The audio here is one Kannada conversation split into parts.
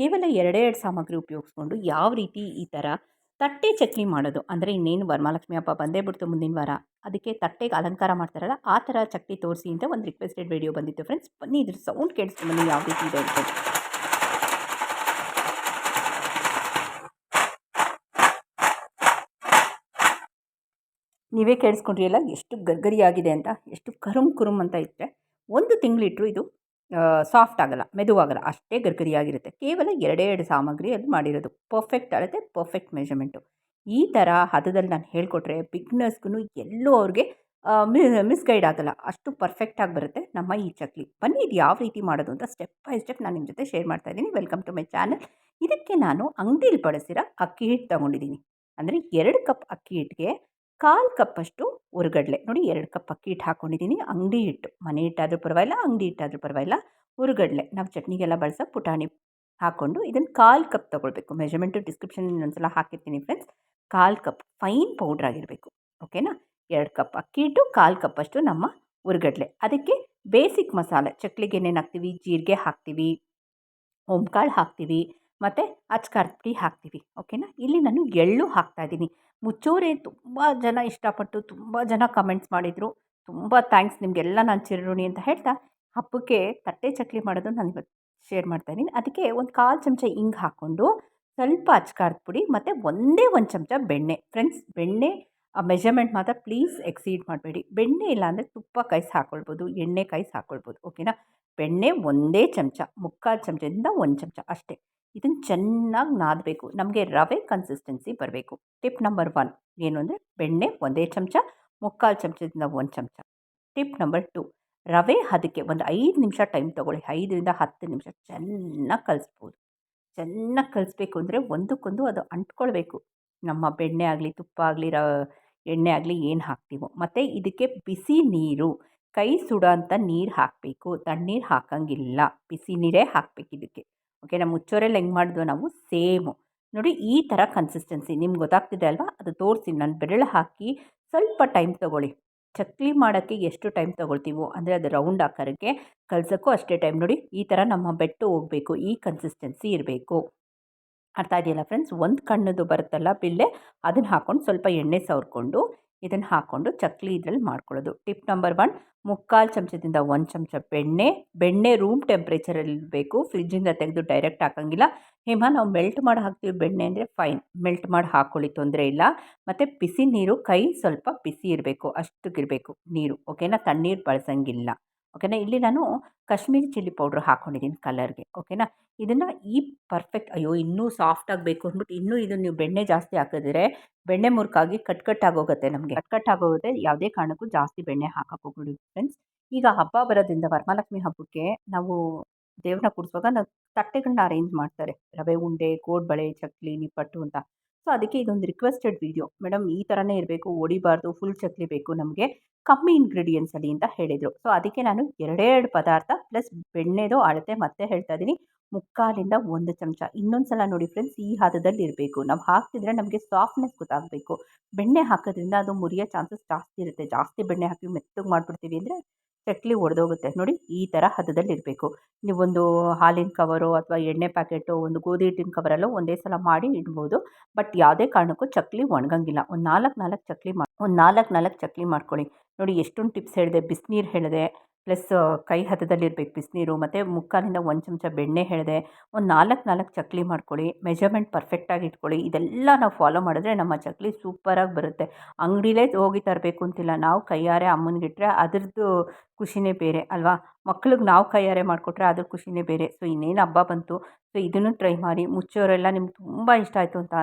ಕೇವಲ ಎರಡೇ ಎರಡು ಸಾಮಗ್ರಿ ಉಪಯೋಗಿಸ್ಕೊಂಡು ಯಾವ ರೀತಿ ಈ ಥರ ತಟ್ಟೆ ಚಕ್ಲಿ ಮಾಡೋದು? ಅಂದರೆ ಇನ್ನೇನು ವರಮಹಾಲಕ್ಷ್ಮಿ ಹಬ್ಬ ಬಂದೇ ಬಿಡ್ತು ಮುಂದಿನ ವಾರ. ಅದಕ್ಕೆ ತಟ್ಟೆಗೆ ಅಲಂಕಾರ ಮಾಡ್ತಾರಲ್ಲ, ಆ ಥರ ಚಕ್ಲಿ ತೋರಿಸಿ ಅಂತ ಒಂದು ರಿಕ್ವೆಸ್ಟೆಡ್ ವಿಡಿಯೋ ಬಂದಿತ್ತು ಫ್ರೆಂಡ್ಸ್ ಬನ್ನಿ, ಇದ್ರ ಸೌಂಡ್ ಕೇಳಿಸ್ಕೊಂಬನ್ನಿ ಯಾವ ರೀತಿ ಇದೆ ಅಂತ. ನೀವೇ ಕೇಳಿಸ್ಕೊಂಡ್ರಿ ಅಲ್ಲ ಎಷ್ಟು ಗರ್ಗರಿಯಾಗಿದೆ ಅಂತ, ಎಷ್ಟು ಕರುಮ್ ಕುರುಮ್ ಅಂತ ಇದ್ದರೆ ಒಂದು ತಿಂಗಳಿಟ್ಟರು ಇದು ಸಾಫ್ಟ್ ಆಗಲ್ಲ, ಮೆದುವಾಗಲ್ಲ, ಅಷ್ಟೇ ಗರ್ಗರಿಯಾಗಿರುತ್ತೆ. ಕೇವಲ ಎರಡೇ ಎರಡು ಸಾಮಗ್ರಿಯಲ್ಲಿ ಮಾಡಿರೋದು. ಪರ್ಫೆಕ್ಟ್ ಅಳತೆ ಪರ್ಫೆಕ್ಟ್ ಮೆಷರ್ಮೆಂಟು ಈ ಥರ ಹದದಲ್ಲಿ ನಾನು ಹೇಳಿಕೊಟ್ರೆ ಬಿಗ್ನರ್ಸ್ಗೂ ಎಲ್ಲೂ ಅವ್ರಿಗೆ ಮಿಸ್ಗೈಡ್ ಆಗಲ್ಲ. ಅಷ್ಟು ಪರ್ಫೆಕ್ಟಾಗಿ ಬರುತ್ತೆ ನಮ್ಮ ಈ ಚಕ್ಲಿ. ಬನ್ನಿ ಇದು ಯಾವ ರೀತಿ ಮಾಡೋದು ಅಂತ ಸ್ಟೆಪ್ ಬೈ ಸ್ಟೆಪ್ ನಾನು ನಿಮ್ಮ ಜೊತೆ ಶೇರ್ ಮಾಡ್ತಾ ಇದ್ದೀನಿ. ವೆಲ್ಕಮ್ ಟು ಮೈ ಚಾನಲ್ ಇದಕ್ಕೆ ನಾನು ಅಂಗಡಿಲಿ ಬಳಸಿರೋ ಅಕ್ಕಿ ಹಿಟ್ಟು ತೊಗೊಂಡಿದ್ದೀನಿ. ಅಂದರೆ ಎರಡು ಕಪ್ ಅಕ್ಕಿ ಹಿಟ್ಟಿಗೆ ಕಾಲು ಕಪ್ಪಷ್ಟು ಉರುಗಡಲೆ. ನೋಡಿ ಎರಡು ಕಪ್ ಅಕ್ಕಿ ಹಿಟ್ಟು ಹಾಕ್ಕೊಂಡಿದ್ದೀನಿ ಅಂಗಡಿ ಹಿಟ್ಟು. ಮನೆ ಹಿಟ್ಟಾದರೂ ಪರವಾಗಿಲ್ಲ, ಅಂಗಡಿ ಹಿಟ್ಟಾದರೂ ಪರವಾಗಿಲ್ಲ. ಹುರ್ಗಡ್ಲೆ ನಾವು ಚಟ್ನಿಗೆಲ್ಲ ಬಳಸೋ ಪುಟಾಣಿ ಹಾಕ್ಕೊಂಡು ಇದನ್ನು ಕಾಲು ಕಪ್ ತೊಗೊಳ್ಬೇಕು. ಮೆಜರ್ಮೆಂಟು ಡಿಸ್ಕ್ರಿಪ್ಷನ್ ಇನ್ನೊಂದ್ಸಲ ಹಾಕಿರ್ತೀನಿ ಫ್ರೆಂಡ್ಸ್. ಕಾಲು ಕಪ್, ಫೈನ್ ಪೌಡ್ರ್ ಆಗಿರಬೇಕು. ಓಕೆನಾ? ಎರಡು ಕಪ್ ಅಕ್ಕಿ ಹಿಟ್ಟು, ಕಾಲು ಕಪ್ಪಷ್ಟು ನಮ್ಮ ಉರುಗಡಲೆ. ಅದಕ್ಕೆ ಬೇಸಿಕ್ ಮಸಾಲೆ. ಚಕ್ಲಿಗೆ ಏನೇನು ಹಾಕ್ತೀವಿ? ಜೀರಿಗೆ ಹಾಕ್ತೀವಿ, ಓಂಕಾಳು ಹಾಕ್ತೀವಿ ಮತ್ತು ಅಚ್ಕಾರದ ಪುಡಿ ಹಾಕ್ತೀವಿ, ಓಕೆನಾ? ಇಲ್ಲಿ ನಾನು ಎಳ್ಳು ಹಾಕ್ತಾಯಿದ್ದೀನಿ ಮುಚ್ಚೋರೆ ತುಂಬ ಜನ ಇಷ್ಟಪಟ್ಟು ತುಂಬ ಜನ ಕಮೆಂಟ್ಸ್ ಮಾಡಿದರು. ತುಂಬ ಥ್ಯಾಂಕ್ಸ್ ನಿಮಗೆಲ್ಲ ನಾನು ಚಿರಋಣಿ ಅಂತ ಹೇಳ್ತಾ, ಹಬ್ಬಕ್ಕೆ ತಟ್ಟೆ ಚಕ್ಲಿ ಮಾಡೋದು ನಾನು ಇವತ್ತು ಶೇರ್ ಮಾಡ್ತಾಯಿದ್ದೀನಿ ಅದಕ್ಕೆ ಒಂದು ಕಾಲು ಚಮಚ ಹಿಂಗೆ ಹಾಕ್ಕೊಂಡು ಸ್ವಲ್ಪ ಅಚ್ಕಾರದ ಪುಡಿ ಮತ್ತು ಒಂದೇ ಒಂದು ಚಮಚ ಬೆಣ್ಣೆ. ಫ್ರೆಂಡ್ಸ್ ಬೆಣ್ಣೆ ಮೆಜರ್ಮೆಂಟ್ ಮಾತ್ರ ಪ್ಲೀಸ್ ಎಕ್ಸೀಡ್ ಮಾಡಬೇಡಿ. ಬೆಣ್ಣೆ ಇಲ್ಲ ಅಂದರೆ ತುಪ್ಪ ಕಾಯಿಸಿ ಹಾಕ್ಕೊಳ್ಬೋದು ಎಣ್ಣೆ ಕಾಯಿಸಿ ಹಾಕ್ಕೊಳ್ಬೋದು ಓಕೆನಾ ಬೆಣ್ಣೆ ಒಂದೇ ಚಮಚ, ಮುಕ್ಕಾಲು ಚಮಚದಿಂದ ಒಂದು ಚಮಚ ಅಷ್ಟೇ. ಇದನ್ನು ಚೆನ್ನಾಗಿ ನಾದಬೇಕು. ನಮಗೆ ರವೆ ಕನ್ಸಿಸ್ಟೆನ್ಸಿ ಬರಬೇಕು. ಟಿಪ್ ನಂಬರ್ ಒನ್ ಏನು ಅಂದರೆ ಬೆಣ್ಣೆ ಒಂದೇ ಚಮಚ, ಮುಕ್ಕಾಲು ಚಮಚದಿಂದ ಒಂದು ಚಮಚ. ಟಿಪ್ ನಂಬರ್ ಟು ರವೆ ಅದಕ್ಕೆ ಒಂದು ಐದು ನಿಮಿಷ ಟೈಮ್ ತೊಗೊಳ್ಳಿ. ಐದರಿಂದ ಹತ್ತು ನಿಮಿಷ ಚೆನ್ನಾಗಿ ಕಲಿಸ್ಬೋದು. ಚೆನ್ನಾಗಿ ಕಲಿಸ್ಬೇಕು ಅಂದರೆ ಒಂದಕ್ಕೊಂದು ಅದು ಅಂಟ್ಕೊಳ್ಬೇಕು. ನಮ್ಮ ಬೆಣ್ಣೆ ಆಗಲಿ, ತುಪ್ಪ ಆಗಲಿ, ರ ಎಣ್ಣೆ ಆಗಲಿ ಏನು ಹಾಕ್ತೀವೋ. ಮತ್ತು ಇದಕ್ಕೆ ಬಿಸಿ ನೀರು, ಕೈ ಸುಡೋಂಥ ನೀರು ಹಾಕಬೇಕು. ತಣ್ಣೀರು ಹಾಕೋಂಗಿಲ್ಲ. ಬಿಸಿ ನೀರೇ ಹಾಕಬೇಕು ಇದಕ್ಕೆ. ಓಕೆನಾ ಮುಚ್ಚೋರೆಲ್ಲ ಹೆಂಗೆ ಮಾಡಿದ್ವೋ ನಾವು ಸೇಮು. ನೋಡಿ, ಈ ಥರ ಕನ್ಸಿಸ್ಟೆನ್ಸಿ ನಿಮ್ಗೆ ಗೊತ್ತಾಗ್ತಿದೆ ಅಲ್ವಾ? ಅದು ತೋರಿಸಿ. ನಾನು ಬೆರಳು ಹಾಕಿ ಸ್ವಲ್ಪ ಟೈಮ್ ತೊಗೊಳ್ಳಿ. ಚಕ್ಲಿ ಮಾಡೋಕ್ಕೆ ಎಷ್ಟು ಟೈಮ್ ತೊಗೊಳ್ತೀವೋ, ಅಂದರೆ ಅದು ರೌಂಡ್ ಆಕಾರಕ್ಕೆ, ಕಲ್ಸೋಕ್ಕೂ ಅಷ್ಟೇ ಟೈಮ್. ನೋಡಿ, ಈ ಥರ ನಮ್ಮ ಬೆಟ್ಟು ಹೋಗಬೇಕು. ಈ ಕನ್ಸಿಸ್ಟೆನ್ಸಿ ಇರಬೇಕು. ಅರ್ಥ ಇದೆಯಲ್ಲ ಫ್ರೆಂಡ್ಸ್ ಒಂದು ಕಣ್ಣದು ಬರುತ್ತಲ್ಲ ಬಿಲ್ಲೆ ಅದನ್ನು ಹಾಕ್ಕೊಂಡು ಸ್ವಲ್ಪ ಎಣ್ಣೆ ಸವರ್ಕೊಂಡು ಇದನ್ನು ಹಾಕ್ಕೊಂಡು ಚಕ್ಲಿ ಇದರಲ್ಲಿ ಮಾಡ್ಕೊಳ್ಳೋದು. ಟಿಪ್ ನಂಬರ್ ಒನ್ ಮುಕ್ಕಾಲು ಚಮಚದಿಂದ ಒಂದು ಚಮಚ ಬೆಣ್ಣೆ ಬೆಣ್ಣೆ ರೂಮ್ ಟೆಂಪ್ರೇಚರಲ್ಲಿ ಬೇಕು. ಫ್ರಿಜ್ಜಿಂದ ತೆಗೆದು ಡೈರೆಕ್ಟ್ ಹಾಕೋಂಗಿಲ್ಲ. ಹೇಮ, ನಾವು ಮೆಲ್ಟ್ ಮಾಡಿ ಹಾಕ್ತೀವಿ ಬೆಣ್ಣೆ ಅಂದರೆ ಫೈನ್ ಮೆಲ್ಟ್ ಮಾಡಿ ಹಾಕ್ಕೊಳ್ಳಿ ತೊಂದರೆ ಇಲ್ಲ. ಮತ್ತು ಬಿಸಿ ನೀರು, ಕೈ ಸ್ವಲ್ಪ ಬಿಸಿ ಇರಬೇಕು, ಅಷ್ಟಕ್ಕಿರಬೇಕು ನೀರು ಓಕೆನಾ ತಣ್ಣೀರು ಬಳಸೋಂಗಿಲ್ಲ. ಓಕೆನಾ ಇಲ್ಲಿ ನಾನು ಕಾಶ್ಮೀರಿ ಚಿಲ್ಲಿ ಪೌಡ್ರ್ ಹಾಕ್ಕೊಂಡಿದ್ದೀನಿ ಕಲರ್ಗೆ ಓಕೆನಾ ಇದನ್ನು ಈ ಪರ್ಫೆಕ್ಟ್ ಅಯ್ಯೋ, ಇನ್ನೂ ಸಾಫ್ಟ್ ಆಗಬೇಕು ಅಂದ್ಬಿಟ್ಟು ಇನ್ನೂ ಇದನ್ನು ನೀವು ಬೆಣ್ಣೆ ಜಾಸ್ತಿ ಹಾಕಿದ್ರೆ ಬೆಣ್ಣೆ ಮುರುಕಾಗಿ ಕಟ್ ಕಟ್ ಆಗೋಗುತ್ತೆ ನಮಗೆ. ಕಟ್ ಕಟ್ ಆಗೋಗುತ್ತೆ, ಯಾವುದೇ ಕಾರಣಕ್ಕೂ ಜಾಸ್ತಿ ಬೆಣ್ಣೆ ಹಾಕಕ್ಕೆ ಹೋಗ್ಬಿಡಿ ಫ್ರೆಂಡ್ಸ್ ಈಗ ಹಬ್ಬ ಬರೋದ್ರಿಂದ ವರಮಹಾಲಕ್ಷ್ಮಿ ಹಬ್ಬಕ್ಕೆ ನಾವು ದೇವ್ರನ್ನ ಕೂಡಿಸುವಾಗ ನಾವು ತಟ್ಟೆಗಳನ್ನ ಅರೇಂಜ್ ಮಾಡ್ತಾರೆ. ರವೆ ಉಂಡೆ ಕೋಡ್ಬಳೆ ಚಕ್ಲಿ, ನಿಪ್ಪಟ್ಟು ಅಂತ. ಸೊ ಅದಕ್ಕೆ ಇದೊಂದು ರಿಕ್ವೆಸ್ಟೆಡ್ ವೀಡಿಯೋ ಮೇಡಮ್ ಈ ಥರನೇ ಇರಬೇಕು ಹೊಡಿಬಾರ್ದು ಫುಲ್ ಚಕ್ಲಿ ಬೇಕು ನಮಗೆ ಕಮ್ಮಿ ಇಂಗ್ರೀಡಿಯೆಂಟ್ಸಲ್ಲಿ ಅಂತ ಹೇಳಿದರು. ಸೊ ಅದಕ್ಕೆ ನಾನು ಎರಡೆರಡು ಎರಡು ಪದಾರ್ಥ ಪ್ಲಸ್ ಬೆಣ್ಣೆದು, ಅಳತೆ ಮತ್ತೆ ಹೇಳ್ತಾ ಇದ್ದೀನಿ ಮುಕ್ಕಾಲಿಂದ ಒಂದು ಚಮಚ. ಇನ್ನೊಂದು ಸಲ ನೋಡಿ ಫ್ರೆಂಡ್ಸ್ ಈ ಹಾದದಲ್ಲಿ ಇರಬೇಕು. ನಾವು ಹಾಕ್ತಿದ್ರೆ ನಮಗೆ ಸಾಫ್ಟ್ನೆಸ್ ಗೊತ್ತಾಗಬೇಕು. ಬೆಣ್ಣೆ ಹಾಕೋದ್ರಿಂದ ಅದು ಮುರಿಯೋ ಚಾನ್ಸಸ್ ಜಾಸ್ತಿ ಇರುತ್ತೆ. ಜಾಸ್ತಿ ಬೆಣ್ಣೆ ಹಾಕಿ ಮೆತ್ತಗೆ ಮಾಡಿಬಿಡ್ತೀವಿ ಅಂದರೆ ಚಕ್ಲಿ ಒಡೆದೋಗುತ್ತೆ. ನೋಡಿ ಈ ಥರ ಹದದಲ್ಲಿ ಇರಬೇಕು ನೀವೊಂದು ಹಾಲಿನ ಕವರು ಅಥವಾ ಎಣ್ಣೆ ಪ್ಯಾಕೆಟು ಒಂದು ಗೋಧಿ ಹಿಟ್ಟಿನ ಕವರಲ್ಲೋ ಒಂದೇ ಸಲ ಮಾಡಿ ಇಡ್ಬೋದು. ಬಟ್ ಯಾವುದೇ ಕಾರಣಕ್ಕೂ ಚಕ್ಲಿ ಒಣಗಂಗಿಲ್ಲ. ಒಂದು ನಾಲ್ಕು ನಾಲ್ಕು ಚಕ್ಲಿ ಮಾಡಿ ಒಂದು ನಾಲ್ಕು ನಾಲ್ಕು ಚಕ್ಲಿ ಮಾಡ್ಕೊಳ್ಳಿ. ನೋಡಿ ಎಷ್ಟೊಂದು ಟಿಪ್ಸ್ ಹೇಳಿದೆ. ಬಿಸಿನೀರು ಹೇಳಿದೆ. ಪ್ಲಸ್ ಕೈ ಹದದಲ್ಲಿರ್ಬೇಕು ಬಿಸಿನೀರು, ಮತ್ತು ಮುಕ್ಕಾಲಿಂದ ಒಂದು ಚಮಚ ಬೆಣ್ಣೆ ಹೇಳಿದೆ, ಒಂದು ನಾಲ್ಕು ನಾಲ್ಕು ಚಕ್ಲಿ ಮಾಡ್ಕೊಳ್ಳಿ, ಮೆಜರ್ಮೆಂಟ್ ಪರ್ಫೆಕ್ಟಾಗಿ ಇಟ್ಕೊಳ್ಳಿ, ಇದೆಲ್ಲ ನಾವು ಫಾಲೋ ಮಾಡಿದ್ರೆ ನಮ್ಮ ಚಕ್ಲಿ ಸೂಪರಾಗಿ ಬರುತ್ತೆ. ಅಂಗಡಿಲೇ ಹೋಗಿ ತರಬೇಕು ಅಂತಿಲ್ಲ, ನಾವು ಕೈಯಾರೆ ಅಮ್ಮನಿಗಿಟ್ರೆ ಅದರದ್ದು ಖುಷಿನೇ ಬೇರೆ, ಅಲ್ವಾ? ಮಕ್ಳಿಗೆ ನಾವು ಕೈಯಾರೆ ಮಾಡಿಕೊಟ್ರೆ ಅದ್ರ ಖುಷಿನೇ ಬೇರೆ. ಸೊ, ಇನ್ನೇನು ಹಬ್ಬ ಬಂತು, ಸೊ, ಇದನ್ನು ಟ್ರೈ ಮಾಡಿ, ಮುಚ್ಚೋರೆಲ್ಲ ನಿಮ್ಗೆ ತುಂಬ ಇಷ್ಟ ಆಯಿತು ಅಂತ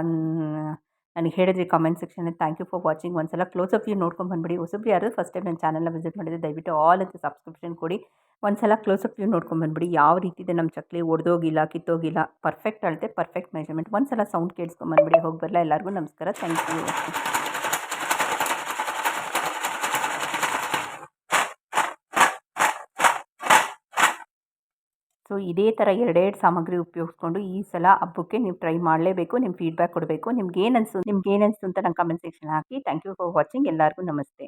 ನನಗೆ ಹೇಳಿದ್ರಿ ಕಾಮೆಂಟ್ ಸೆಕ್ಷನಲ್ಲಿ ಥ್ಯಾಂಕ್ ಯು ಫಾರ್ ವಾಚಿಂಗ್ ಒಂದು ಸಲ ಕ್ಲೋಸ್ ಅಪ್ ವ್ಯೂ ನೋಡ್ಕೊಂಡು ಬಂದುಬಿಡಿ. ಹೊಸಬ್ರು ಯಾರು ಫಸ್ಟ್ ಟೈಮ್ ನನ್ನ ಚಾನಲ್ನ ವಿಸಿಟ್ ಮಾಡಿದ್ರೆ ದಯವಿಟ್ಟು ಆಲ್ ಅಂತ ಸಬ್ಸ್ಕ್ರಿಪ್ಷನ್ ಕೊಡಿ. ಒಂದು ಸಲ ಕ್ಲೋಸ್ ಅಪ್ ವ್ಯೂ ನೋಡ್ಕೊಂಡು ಬಂದ್ಬಿಡಿ. ಯಾವ ರೀತಿ ಇದೆ ನಮ್ಮ ಚಕ್ಲಿ? ಒಡೆದೋಗಿಲ್ಲ, ಕಿತ್ತೋಗಿಲ್ಲ ಪರ್ಫೆಕ್ಟ್ ಅಳತೆ ಪರ್ಫೆಕ್ಟ್ ಮೆಜರ್ಮೆಂಟ್ ಒಂದು ಸಲ ಸೌಂಡ್ ಕೇಳಿಸ್ಕೊಂಬಂದ್ಬಿಡಿ ಹೋಗಿ ಬರಲ್ಲ ಎಲ್ಲರಿಗೂ ನಮಸ್ಕಾರ. ಥ್ಯಾಂಕ್ ಯು ಸೊ ಇದೇ ಥರ ಎರಡೆರಡು ಸಾಮಗ್ರಿ ಉಪಯೋಗಿಸ್ಕೊಂಡು ಈ ಸಲ ಹಬ್ಬಕ್ಕೆ ನೀವು ಟ್ರೈ ಮಾಡಲೇಬೇಕು ನಿಮ್ಮ ಫೀಡ್ಬ್ಯಾಕ್ ಕೊಡಬೇಕು. ನಿಮ್ಗೆ ಏನು ಅನಿಸ್ತು ನಿಮ್ಗೆ ಏನು ಅನಿಸ್ತು ಅಂತ ನಂಗೆ ಕಮೆಂಟ್ ಸೆಕ್ಷನ್ ಹಾಕಿ. ಥ್ಯಾಂಕ್ ಯು ಫಾರ್ ವಾಚಿಂಗ್ ಎಲ್ಲರಿಗೂ ನಮಸ್ತೆ.